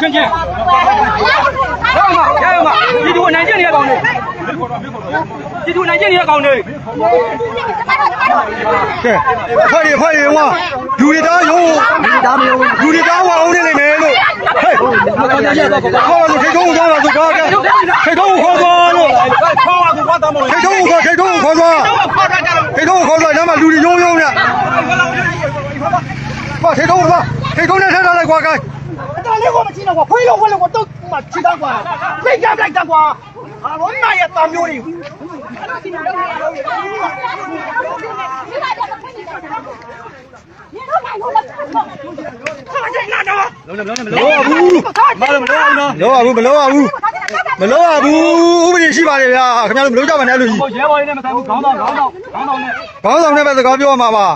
ရှင်းချင်းရအောင်ရအောင်ပါဒီသူအနိုင်ကျင့်နေတဲ့ကောင်တွေဒီသူအနိုင်ကျင့်နေတဲ့ကောင်တွေကဲဖွဲ့ရဖွဲ့ရဝါလူတွေသားရုံးလူတွေသားဝအောင်နေလိမ့်မယ်လို့ဟဲ့ခေါ်လို့ထိတ်ထုံးသွားတာသူကားကထိတ်ထုံးခေါ်သွားလို့ထိတ်ထုံးခေါ်ထိတ်ထုံးခေါ်သွားထိတ်ထုံးခေါ်သွားညမှာလူတွေရုံးရုံးနဲ့ဘာထိတ်ထုံးသွား ထိတ်ထုံးနဲ့ထထားလိုက်ကွာကိုင်း 大那我们听了我，回了回了我都妈吃当官，谁家来当官？啊，我那也当庙里。 မလောဘူးမလောဘူးမလောဘူးမလောဘူးဥပဒေရှိပါတယ်ဗျာခင်ဗျားတို့မလောကြပါနဲ့လို့ကြီး ဟိုရဲဘော်လေးနဲ့မဆိုင်ဘူးခေါင်းဆောင်ခေါင်းဆောင်ခေါင်းဆောင်နဲ့ ခေါင်းဆောင်နဲ့ပဲစကားပြောမှာပါ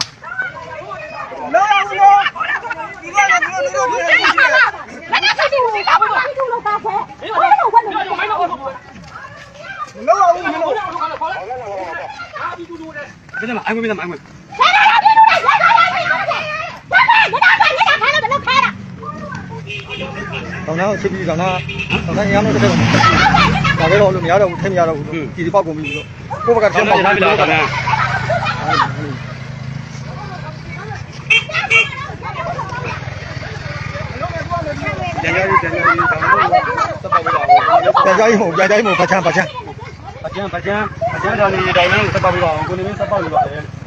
ဘယ်နဲ့မအိုင်ဝင်ဘယ်နဲ့မအိုင်ဝင်ခေါင်းသားချစ်ပြီးခေါင်းသားခေါင်းသားရမ်းတော့တစ်ခါဒါပဲတော့လို့မရတော့ဘူးထဲမရတော့ဘူးဒီဒီပေါက်ကုန်ပြီလို့ကိုယ့်ဘက်ကဆောထဲင်းပေါက်နေထားပြီလားခင်ဗျာ ပြန်ကြိုင်းမို့ပြန်ကြိုင်းမို့ဖချမ်းဖချမ်းအကျန်းပကျန်းအကျန်းတော်နေတောင်နဲ့ဆက်ပေါက်ပြီးတော့ကိုနေမင်းဆက်ပေါက်ပြီးပါလေ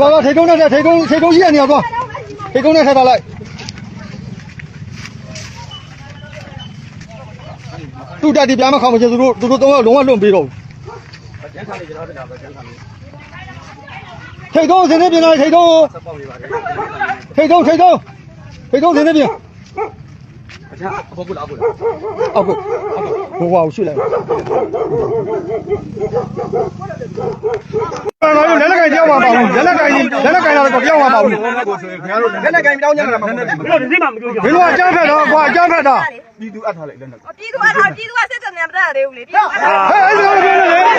သွားတော့ထိတ်ကုန်းနဲ့ထိတ်ကုန်းထိတ်ကုန်းရှိတဲ့နေရာသွားထိတ်ကုန်းနဲ့ထည့်ထားလိုက်သူတက်ဒီပြားမခေါမချင်သူတို့သူတို့တော့လုံးဝလွန့်ပြီးတော့ကျန်းစာလေးကျွန်တော်တက်တာပဲကျန်းစာလေးထိတ်ကုန်းစင်းနေပြင်လိုက်ထိတ်ကုန်းဆက်ပေါက်ပြီးပါလေထိတ်ကုန်းထိတ်ကုန်းထိတ်ကုန်းစင်းနေပြင် အကျန်းအဖို့ကလာဖို့အောက်ကိုဘိုးဘွားကိုရွှေ့လိုက်လက်လက်ကင်ကြောက်မှာပါဘူးလက်လက်ကင်လက်လက်ကင်လာတော့ကြောက်မှာပါဘူးလက်နဲ့ကင်တောင်းကြတာမဟုတ်ဘူးဘယ်လိုဒီစိတ်မှမပြောကြဘယ်လိုအကြမ်းဖက်တော့ကွာအကြမ်းဖက်တာပြည်သူကတော့ပြည်သူကစစ်တယ်နေမတတ်သေးဘူးလေပြည်သူကဟဲ့အဲ့ဒီလိုပြောနေလေဘာ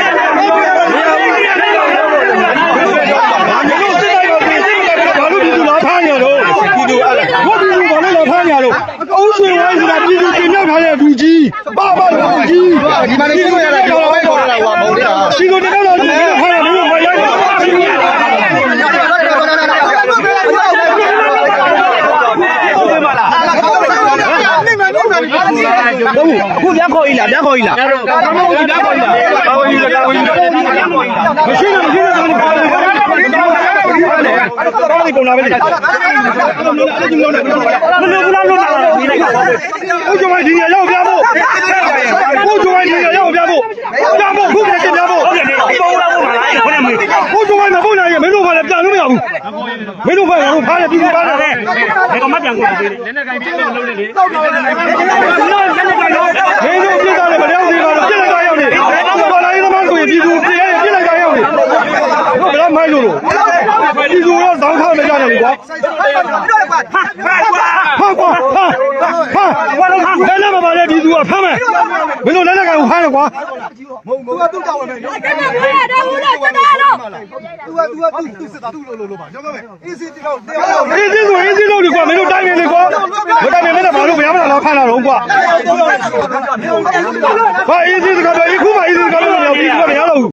လို့စစ်လိုက်တော့စစ်လိုက်တော့ဘာလို့ဒီလိုလာဖမ်းရတော့ဒီလိုအဲ့ဘာဒီလိုဘာလို့လာဖမ်းရတော့အုပ်ရှင်ဝိုင်းဆိုတာပြည်သူ တင်မြောက်ထားတဲ့လူကြီးပါပါလူကြီးဒီမှာနေကြည့်ရတာတော့ဝိုင်းခေါ်တာကွာမဟုတ်တာဒီလိုတင်မြောက်လာလူကြီးဖမ်းရတယ်လို့မရိုက်ဘူးအခုပြန်ခေါ် ਈ လားပြန်ခေါ် ਈ လားတာကောင်းကောင်းကြီးတက်ခေါ်ကြီးလားတာဝန်ကြီးတာဝန်ကြီးတာဝန်ကြီးမရှိလို့မရှိလို့တော့ဘာလို့ဘာလို့ဘာလို့ ပုံလာပဲလေမလို့ဘူးလားလို့လာတယ်ဒီလိုကိုကျမဒီရရောက်ပြဖို့ကိုကျမဒီရရောက်ပြဖို့ပြဖို့ခုပြပြဖို့ဟုတ်တယ်လေပုံလာဖို့မလားခொနဲ့မေးကိုကျမမဖို့နိုင်ရမင်းတို့ဘာလဲပြန်လို့မရဘူးမင်းတို့ဘာလဲဖားရပြီးပါလားဒီကောင်မပြန်ကုန်သေးတယ်လက်နဲ့ကင်ပြည့်လို့လုပ်နေလေတောက်တော့လက်နဲ့ကင်ပြည့်လို့လက်နဲ့ကင်တော့ မင်းတို့ပြစ်တာလည်းမလျောက်သေးပါဘူးပြစ်လိုက်တာရောက်နေဘာလာရင်းသမားဆိုရင်ပြည်သူပြစ်ရပြစ်လိုက်တာရောက်နေတို့ဘယ်မိုင်းလို့လို့ပြည်သူရော တောင်းထားမကြတယ်ကွာဟာကွာဟာကွာဟာဟာဘာလို့ဟာလဲလည်းမပါလေပြည်သူကဖမ်းမယ်မင်းတို့လက်လက်ကဖမ်းတယ်ကွာမဟုတ်ဘူးကသူ့ကြောင့်ပဲအေးစီဆိုအေးစီလို့လေကွာမင်းတို့တိုင်းနေလေကွာမတိုင်းနေလည်းဘာလို့ဘယ်မှာလာဖမ်းလာတော့ကွာဟာအေးစီစကားပြောအေးခုမှအေးစီစကားပြောလို့ပြည်သူကမရတော့ဘူး